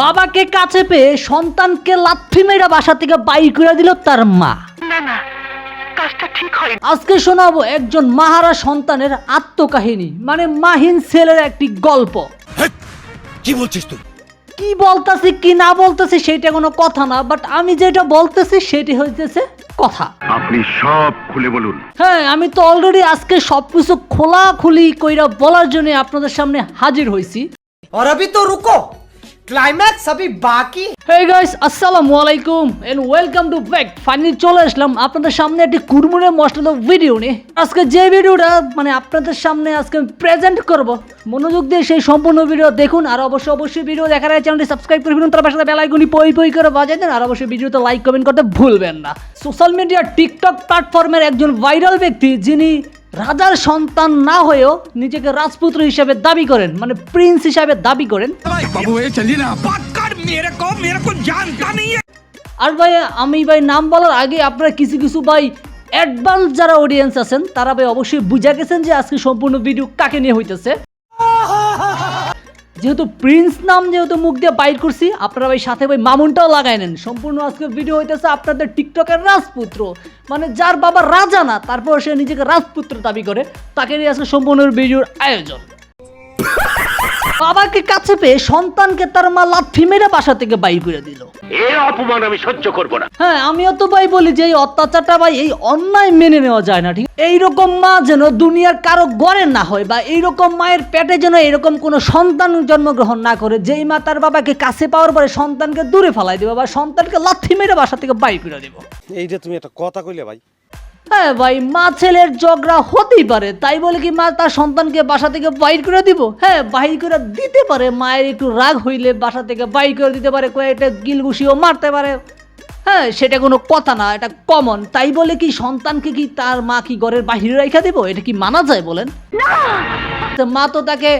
বাবাকে কাছে পেয়ে সন্তানকে লাথি মেয়েরা বাসা থেকে বাইর করে দিল তার মা। আজকে শোনাবো একজন মাহারা সন্তানের আত্মকাহিনী মানে মাহিন ছেলের একটি গল্প। কি বলছিস তুই? কি বলতাছি কি না বলতেছি সেটা কোনো কথা না বাট আমি যেটা বলতেছি সেটি হইতেছে কথা। আপনি সব খুলে বলুন। হ্যাঁ আমি তো অলরেডি আজকে সবকিছু খোলাখুলি কইরা বলার জন্য আপনাদের সামনে হাজির হইছি। আর তো রুকো। ক্লাইম্যাক্স সবই বাকি হে গাইস আসসালামু আলাইকুম and welcome to back finally চলে আসলাম আপনাদের সামনে একটি কুরমুরে মশলা ভিডিও নিয়ে। আজকে যে ভিডিওটা মানে আপনাদের সামনে আজকে আমি প্রেজেন্ট করব, মনোযোগ দিয়ে সেই সম্পূর্ণ ভিডিও দেখুন আর অবশ্যই অবশ্যই ভিডিও দেখার আগে চ্যানেলটি সাবস্ক্রাইব করে ফেলুন, তার পাশে বেল আইকনটি পই পই করে বাজায় দেন আর অবশ্যই ভিডিওতে লাইক কমেন্ট করতে ভুলবেন না। সোশ্যাল মিডিয়া টিকটক প্ল্যাটফর্মের একজন ভাইরাল ব্যক্তি, যিনি রাজার সন্তান না হয়েও নিজেকে রাজপুত্র হিসাবে দাবি করেন মানে প্রিন্স হিসাবে দাবি করেন। আর ভাই আমি ভাই নাম বলার আগে আপনার কিছু কিছু ভাই অ্যাডভান্স যারা অডিয়েন্স আছেন তারা ভাই অবশ্যই বুঝা গেছেন যে আজকে সম্পূর্ণ ভিডিও কাকে নিয়ে হইতেছে। যেহেতু প্রিন্স নাম যেহেতু মুখ দিয়ে বাইর করছি, আপনারা ওই সাথে ওই মামুনটাও লাগাই নেন। সম্পূর্ণ আজকে ভিডিও হইতেছে আপনাদের টিকটকের রাজপুত্র। মানে যার বাবা রাজা না, তারপর সে নিজেকে রাজপুত্র দাবি করে। তাকে নিয়ে আজকে সম্পূর্ণ ভিডিওর আয়োজন। বাবাকে কাছে পেয়ে সন্তানকে তার মা লাথি মেরে বাসা থেকে বাইর করে দিল। এর অপমান আমি সহ্য করব না। হ্যাঁ আমিও তো ভাই বলি যে এই অত্যাচারটা ভাই এই অন্যায় মেনে নেওয়া যায় না ঠিক? এইরকম মা যেন দুনিয়ার কারও গড়ে না হয় বা এইরকম মায়ের পেটে যেন এরকম কোনো সন্তান জন্মগ্রহণ না করে যেই মা তার বাবাকে কাছে পাওয়ার পরে সন্তানকে দূরে ফেলাই দেবো বা সন্তানকে লাথি মেরে বাসা থেকে বাইর করে দেবো। এইটা তুমি একটা কথা কইলে ভাই হ্যাঁ ভাই, মা ছেলের ঝগড়া হতেই পারে। তাই বলে কি মা তার সন্তানকে বাসা থেকে বাইর করে দিব? হ্যাঁ বাইর করে দিতে পারে। মায়ের একটু রাগ হইলে বাসা থেকে বাইর করে দিতে পারে, কয়েকটা গিলগুশিও মারতে পারে। হ্যাঁ সেটা কোনো কথা না, এটা কমন তাই বলে কি সন্তানকে কি তার মা কি ঘরের বাহিরে রেখে দেবো? এটা কি মানা যায় বলেন? মা তো তাকে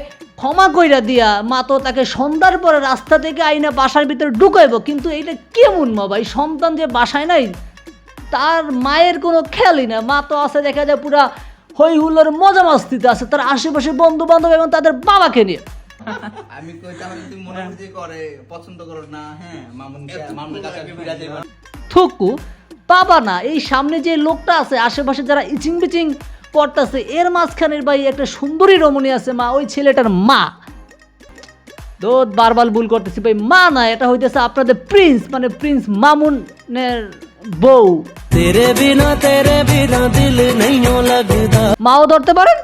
ক্ষমা কইরা দিয়া, মা তো তাকে সন্ধ্যার পরে রাস্তা থেকে আইনা বাসার ভিতরে ঢুকাইব। কিন্তু এটা কেমন মা ভাই? সন্তান যে বাসায় নাই তার মায়ের কোনো খেয়ালই না। মা তো আছে দেখা যায় পুরা হই হুল্লোর মজা মাস্তিতে আছে। তার আশেপাশে বন্ধু বান্ধব এবং তাদের বাবাকে নিয়ে। আমি কই তাহলে তুই মনে করে পছন্দ করো না হ্যাঁ? মামুন মামুনের কাছে ফিরা যাইবা থুকু বাবা না এই সামনে যে লোকটা আছে আশেপাশে যারা ইচিং বিচিং পড়তেছে এর মাঝখানের ভাই একটা সুন্দরী রমণী আছে মা ওই ছেলেটার মা। দোদ বারবার ভুল করতেছি ভাই মা না এটা হইতেছে আপনাদের প্রিন্স মানে প্রিন্স মামুনের বউ। মাও ধরতে পারেন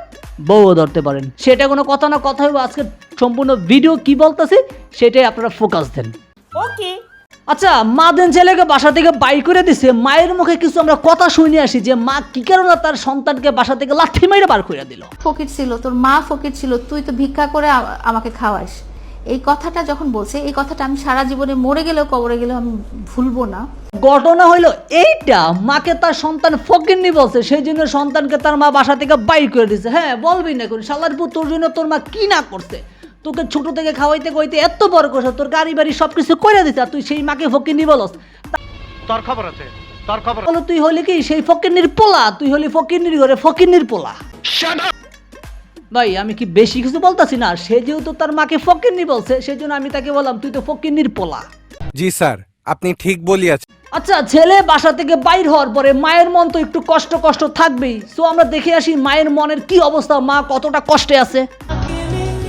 বউও ধরতে পারেন। সেটা কোনো কথা না কথা হইব আজকে সম্পূর্ণ ভিডিও কি বলতেছি সেটাই আপনারা ফোকাস দেন। ওকে আচ্ছা মা দেন ছেলেকে বাসা থেকে বাই করে দিছে মায়ের মুখে কিছু আমরা কথা শুনে আসি যে মা কি কারণে তার সন্তানকে বাসা থেকে লাঠি মেরে বার করে দিল? ফকির ছিল তোর মা ফকির ছিল তুই তো ভিক্ষা করে আমাকে খাওয়াস। এই কথাটা যখন বলছে এই কথাটা আমি সারা জীবনে মরে গেলেও কবরে গেলেও আমি ভুলবো না। ঘটনা হইল এইটা মাকে তার সন্তান ফকিরনি বলছে সেই জন্য সন্তানকে তার মা বাসা থেকে বাইর করে দিছে হ্যাঁ বলবি না কোন সালারপুর তোর জন্য তোর মা কি না করছে? তোকে ছোট থেকে খাওয়াইতে কইতে এত বড় করছে তোর গাড়ি বাড়ি সব কিছু করে দিছে আর তুই সেই মাকে ফকিরনি বলস। তোর খবর আছে তোর খবর বলো তুই হলি কি সেই ফকিরনির পোলা? তুই হলি ফকিরনির ঘরে ফকিরনির পোলা। ভাই আমি কি বেশি কিছু বলতাছি না? সে যেহেতু তার মাকে ফকিরনি বলছে সেই জন্য আমি তাকে বললাম তুই তো ফকিরনির পোলা। জি স্যার আপনি ঠিক বলিয়াছেন। আচ্ছা ছেলে বাসা থেকে বাইর হওয়ার পরে মায়ের মন তো একটু কষ্ট কষ্ট থাকবেই। সো আমরা দেখে আসি মায়ের মনের কি অবস্থা মা কতটা কষ্টে আছে।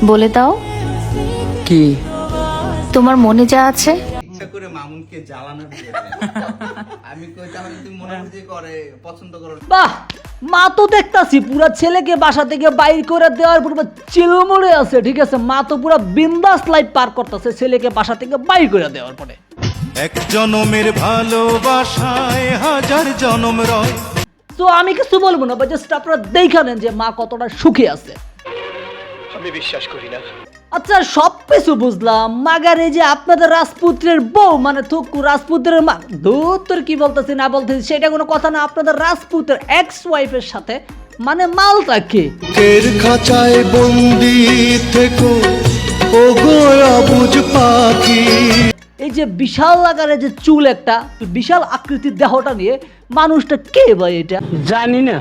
বলে দাও। কি? তোমার মনে যা আছে? ইচ্ছা করে মামুনকে জ্বালানো দিয়ে আমি কই তাহলে তুই মনে বুঝি করে পছন্দ করো বাহ! মা তো দেখতাছি পুরা ছেলেকে বাসা থেকে বাইর করে দেওয়ার পর চিলমরে আছে ঠিক আছে? মা তো পুরা বিন্দাস লাইফ পার করতেছে ছেলেকে বাসা থেকে বাইর করে দেওয়ার পরে। এক জনমের ভালোবাসায় হাজার জনম রয়। তো আমি কিছু বলব না জাস্ট আপনারা দেখে নেন যে মা কতটা সুখী আছে। আমি বিশ্বাস করি না। আচ্ছা সব কিছু বুঝলাম। মাগার এই যে আপনাদের রাজপুত্রের বউ মানে থুকু রাজপুত্রের মা। দূর কি বলতেছি না বলতেছি সেটা কোনো কথা না। আপনাদের রাজপুত্রের এক্স ওয়াইফের সাথে মানে মালটা কে? বুকের খাঁচায় বন্দি থেকো ও গোয়া বুঝ পাখি। এই যে বিশাল আকারের যে চুল একটা বিশাল আকৃতির দেহটা নিয়ে মানুষটা কে ভাই এটা? জানি না।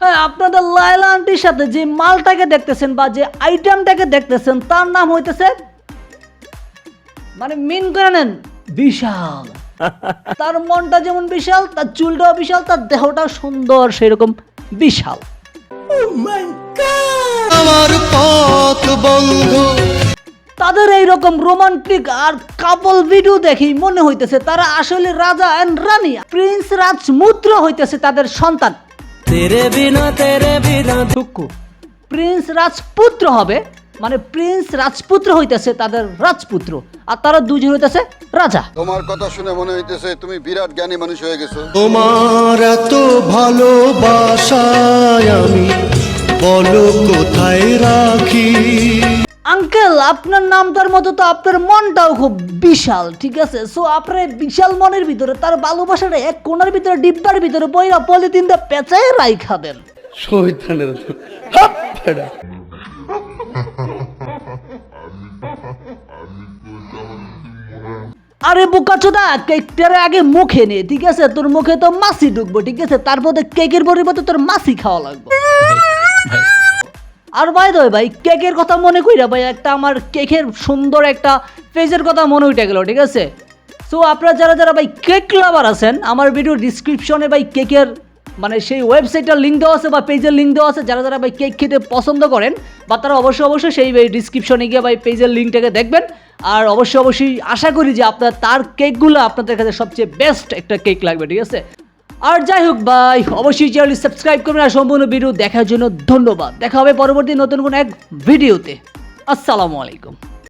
আপনাদের লায়লা আন্টির সাথে যে মালটাকে দেখতেছেন বা যে আইটেমটাকে দেখতেছেন তার নাম হইতেছে মানে মিন করে নেন বিশাল। তার মনটা যেমন বিশাল তার চুলটাও বিশাল তার দেহটাও সুন্দর সেরকম বিশাল। আমার পথ বন্ধ। তাদের এই রকম রোমান্টিক আর কাপল ভিডিও দেখি মনে হইতেছে তারা আসলে রাজা এন্ড রানী প্রিন্স রাজমুদ্র হইতেছে তাদের সন্তান। টুকু প্রিন্স রাজপুত্র হবে মানে প্রিন্স রাজপুত্র হইতেছে তাদের রাজপুত্র আর তারা দুজন হইতেছে রাজা। তোমার কথা শুনে মনে হইতেছে তুমি বিরাট জ্ঞানী মানুষ হয়ে গেছো। তোমার এত ভালোবাসায় আমি বলো কোথায় রাখি আঙ্কেল আপনার নামটার মতো তো আপনার মনটাও খুব বিশাল ঠিক আছে? সো আপনার বিশাল মনের ভিতরে তার ভালোবাসাটা এক কোণার ভিতরে ডিব্বার ভিতরে বইরা পলিথিনটা পেঁচায় রাই খাবেন আরে বোকাচোদা কেকটার আগে মুখে নে ঠিক আছে? তোর মুখে তো মাছি ঢুকবো ঠিক আছে? তারপরে কেকের পরিবর্তে তোর মাছি খাওয়া লাগবে। আর ভাই দয় ভাই, কেকের কথা মনে কইরা ভাই, একটা আমার কেকের সুন্দর একটা পেজের কথা মনে উঠে গেল, ঠিক আছে? সো আপনারা যারা যারা ভাই কেক লাভার আছেন, আমার ভিডিও ডিসক্রিপশনে ভাই কেকের মানে সেই ওয়েবসাইটের লিঙ্ক দেওয়া আছে বা পেজের লিঙ্ক দেওয়া আছে, যারা যারা ভাই কেক খেতে পছন্দ করেন, বা তারা অবশ্যই অবশ্যই সেই ডিসক্রিপশনে গিয়ে ভাই পেজের লিঙ্কটাকে দেখবেন। আর অবশ্যই অবশ্যই আশা করি যে আপনার, তার কেকগুলো আপনাদের কাছে সবচেয়ে বেস্ট একটা কেক লাগবে, ঠিক আছে? আর যাই হোক ভাই, অবশ্যই চ্যানেলটি সাবস্ক্রাইব করবেন আর সম্পূর্ণ ভিডিও দেখার জন্য ধন্যবাদ। দেখা হবে পরবর্তী নতুন কোনো এক ভিডিওতে আসসালামু আলাইকুম।